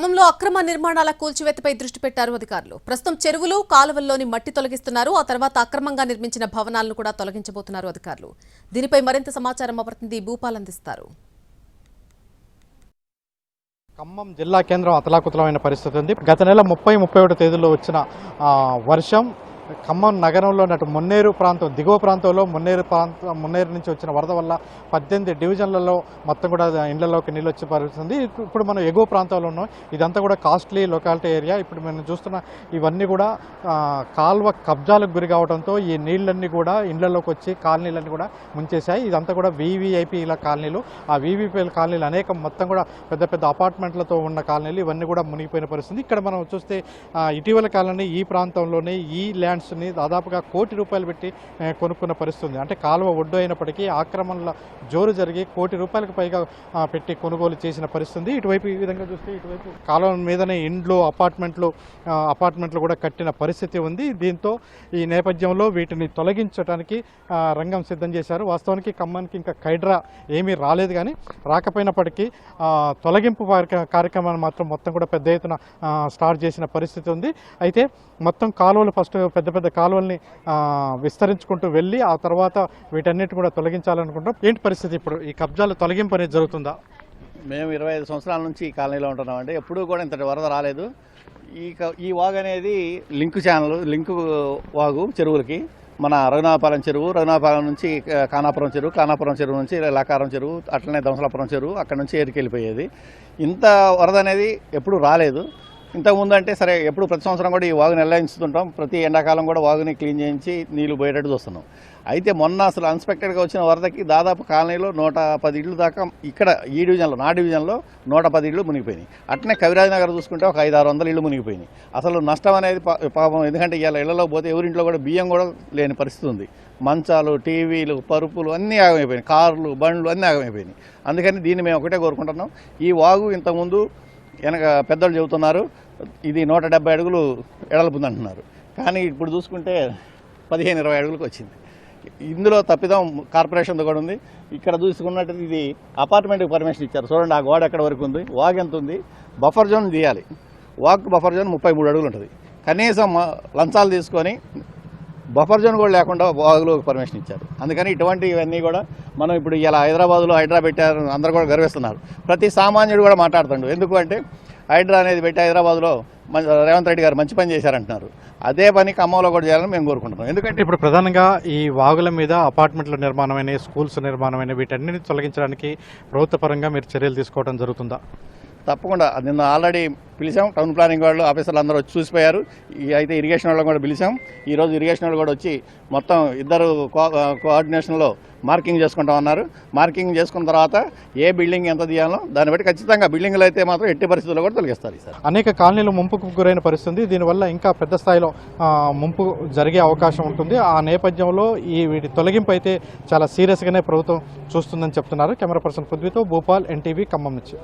ఖమ్మంలో అక్రమ నిర్మాణాల కూల్చివేతపై దృష్టి పెట్టారు అధికారులు. ప్రస్తుతం చెరువులు కాలువల్లోని మట్టి తొలగిస్తున్నారు. ఆ తర్వాత అక్రమంగా నిర్మించిన భవనాలను కూడా తొలగించబోతున్నారు అధికారులు. దీనిపై మరింత సమాచారం మా ప్రతినిధి భూపాల్ అందిస్తారు. ఖమ్మం జిల్లా కేంద్రం అతలాకుతలమైన పరిస్థితి ఉంది. గత నెల ముప్పై ముప్పై ఒకటి తేదీలో వచ్చిన వర్షం ఖమ్మం నగరంలో అటు మున్నేరు ప్రాంతం దిగువ ప్రాంతంలో మున్నేరు ప్రాంతం మున్నేరు నుంచి వచ్చిన వరద వల్ల పద్దెనిమిది డివిజన్లలో మొత్తం కూడా ఇండ్లలోకి నీళ్ళు వచ్చే పరిస్థితుంది ఇప్పుడు మనం ఎగువ ప్రాంతంలో ఉన్నాం. ఇదంతా కూడా కాస్ట్లీ లొకాలిటీ ఏరియా. ఇప్పుడు మనం చూస్తున్న ఇవన్నీ కూడా కాల్వ కబ్జాలకు గురి కావడంతో ఈ నీళ్ళన్నీ కూడా ఇండ్లలోకి వచ్చి కాలనీలన్నీ కూడా ముంచేశాయి. ఇదంతా కూడా వీవీఐపీల కాలనీలు. ఆ వీవీపీల కాలనీలు అనేక మొత్తం కూడా పెద్ద పెద్ద అపార్ట్మెంట్లతో ఉన్న కాలనీలు ఇవన్నీ కూడా మునిగిపోయిన పరిస్థితి. ఇక్కడ మనం చూస్తే ఇటీవల కాలంలో ఈ ప్రాంతంలోనే ఈ ల్యాండ్ ల్యాండ్స్ని దాదాపుగా కోటి రూపాయలు పెట్టి కొనుక్కున్న పరిస్థితి ఉంది అంటే కాలువ ఒడ్డు అయినప్పటికీ ఆక్రమణల జోరు జరిగి కోటి రూపాయలకు పైగా పెట్టి కొనుగోలు చేసిన పరిస్థితి ఇటువైపు ఈ విధంగా చూస్తే ఇటువైపు కాలువ మీదనే ఇండ్లు అపార్ట్మెంట్లు అపార్ట్మెంట్లు కూడా కట్టిన పరిస్థితి ఉంది. దీంతో ఈ నేపథ్యంలో వీటిని తొలగించడానికి రంగం సిద్ధం చేశారు. వాస్తవానికి ఖమ్మానికి ఇంకా కైడ్రా ఏమీ రాలేదు కానీ రాకపోయినప్పటికీ తొలగింపు కార్యక్రమాన్ని మాత్రం మొత్తం కూడా పెద్ద ఎత్తున స్టార్ట్ చేసిన పరిస్థితి ఉంది. అయితే మొత్తం కాలువలు ఫస్ట్ పెద్ద పెద్ద కాలువల్ని విస్తరించుకుంటూ వెళ్ళి ఆ తర్వాత వీటన్నిటి కూడా తొలగించాలనుకుంటాం ఏంటి పరిస్థితి ఇప్పుడు? ఈ కబ్జాలు తొలగింపు అనేది జరుగుతుందా? మేము ఇరవై ఐదు సంవత్సరాల నుంచి ఈ కాలనీలో ఉంటున్నామండి. ఎప్పుడూ కూడా ఇంతటి వరద రాలేదు. ఈ ఈ వాగు అనేది లింక్ ఛానల్ లింక్ వాగు చెరువులకి మన రఘునాథపాలెం చెరువు రఘునాథపాలెం నుంచి కానాపురం చెరువు కానాపురం చెరువు నుంచి లాకారం చెరువు అట్లనే దంసలాపురం చెరువు అక్కడ నుంచి ఏరికెళ్ళిపోయేది. ఇంత వరద అనేది ఎప్పుడు రాలేదు. ఇంతకుముందు అంటే సరే ఎప్పుడు ప్రతి సంవత్సరం కూడా ఈ వాగుని నిర్ణయించుతుంటాం ప్రతి ఎండాకాలం కూడా వాగుని క్లీన్ చేయించి నీళ్ళు పోయేటట్టు చూస్తున్నాం. అయితే మొన్న అసలు అన్స్పెక్టెడ్గా వచ్చిన వరదకి దాదాపు కాలనీలో నూట పది ఇళ్ళు దాకా ఇక్కడ ఈ డివిజన్లో నా డివిజన్లో నూట పది ఇళ్ళు మునిగిపోయినాయి. అట్నే కవిరాజ్ నగర్ చూసుకుంటే ఒక ఐదు ఆరు వందల ఇళ్ళు మునిగిపోయినాయి. అసలు నష్టం అనేది పా- పాపం. ఎందుకంటే ఇవాళ ఇళ్ళలో పోతే ఎవరింట్లో కూడా బియ్యం కూడా లేని పరిస్థితి ఉంది. మంచాలు టీవీలు పరుపులు అన్నీ ఆగమైపోయినాయి. కార్లు బండ్లు అన్నీ ఆగమైపోయినాయి. అందుకని దీన్ని మేము ఒకటే కోరుకుంటున్నాం. ఈ వాగు ఇంతకుముందు వెనక పెద్దలు చెబుతున్నారు ఇది నూట డెబ్బై అడుగులు ఎడలుపుందంటున్నారు. కానీ ఇప్పుడు చూసుకుంటే పదిహేను ఇరవై అడుగులకు వచ్చింది. ఇందులో తప్పిదం కార్పొరేషన్తో కూడా ఉంది. ఇక్కడ చూసుకున్నట్టు ఇది అపార్ట్మెంట్కి పర్మిషన్ ఇచ్చారు. చూడండి ఆ గోడ ఎక్కడ వరకు ఉంది? వాక్ ఎంత ఉంది? బఫర్ జోన్ తీయాలి. వాక్ బఫర్ జోన్ ముప్పై మూడు అడుగులు ఉంటుంది. కనీసం లంచాలు తీసుకొని బఫర్ జోన్ కూడా లేకుండా వాగులో పర్మిషన్ ఇచ్చారు. అందుకని ఇటువంటి ఇవన్నీ కూడా మనం ఇప్పుడు ఇలా హైదరాబాద్లో హైడ్రా పెట్టారు అందరూ కూడా గర్విస్తున్నారు. ప్రతి సామాన్యుడు కూడా మాట్లాడుతుండు. ఎందుకంటే హైడ్రా అనేది పెట్టి హైదరాబాద్లో మన రేవంత్ రెడ్డి గారు మంచి పని చేశారంటున్నారు. అదే పని ఖమ్మంలో కూడా చేయాలని మేము కోరుకుంటున్నాం. ఎందుకంటే ఇప్పుడు ప్రధానంగా ఈ వాగుల మీద అపార్ట్మెంట్ల నిర్మాణమైన స్కూల్స్ నిర్మాణమైన వీటన్నిటిని తొలగించడానికి ప్రభుత్వ పరంగా మీరు చర్యలు తీసుకోవడం జరుగుతుందా? తప్పకుండా. నిన్న ఆల్రెడీ పిలిచాం. టౌన్ ప్లానింగ్ వాళ్ళు ఆఫీసర్లు అందరూ వచ్చి చూసిపోయారు. ఈ అయితే ఇరిగేషన్ వాళ్ళని కూడా పిలిచాం. ఈరోజు ఇరిగేషన్ వాళ్ళు కూడా వచ్చి మొత్తం ఇద్దరు కోఆర్డినేషన్లో మార్కింగ్ చేసుకుంటా ఉన్నారు. మార్కింగ్ చేసుకున్న తర్వాత ఏ బిల్డింగ్ ఎంత తీయాలో దాన్ని బట్టి ఖచ్చితంగా బిల్డింగ్లు అయితే మాత్రం ఎట్టి పరిస్థితుల్లో కూడా తొలగిస్తారు సార్. అనేక కాలనీలు ముంపుకు గురైన పరిస్థితి. దీనివల్ల ఇంకా పెద్ద స్థాయిలో ముంపు జరిగే అవకాశం ఉంటుంది. ఆ నేపథ్యంలో ఈ వీటి తొలగింపు అయితే చాలా సీరియస్గానే ప్రభుత్వం చూస్తుందని చెప్తున్నారు. కెమెరా పర్సన్ పృథ్వీతో భూపాల్ ఎన్టీవీ ఖమ్మం నుంచి.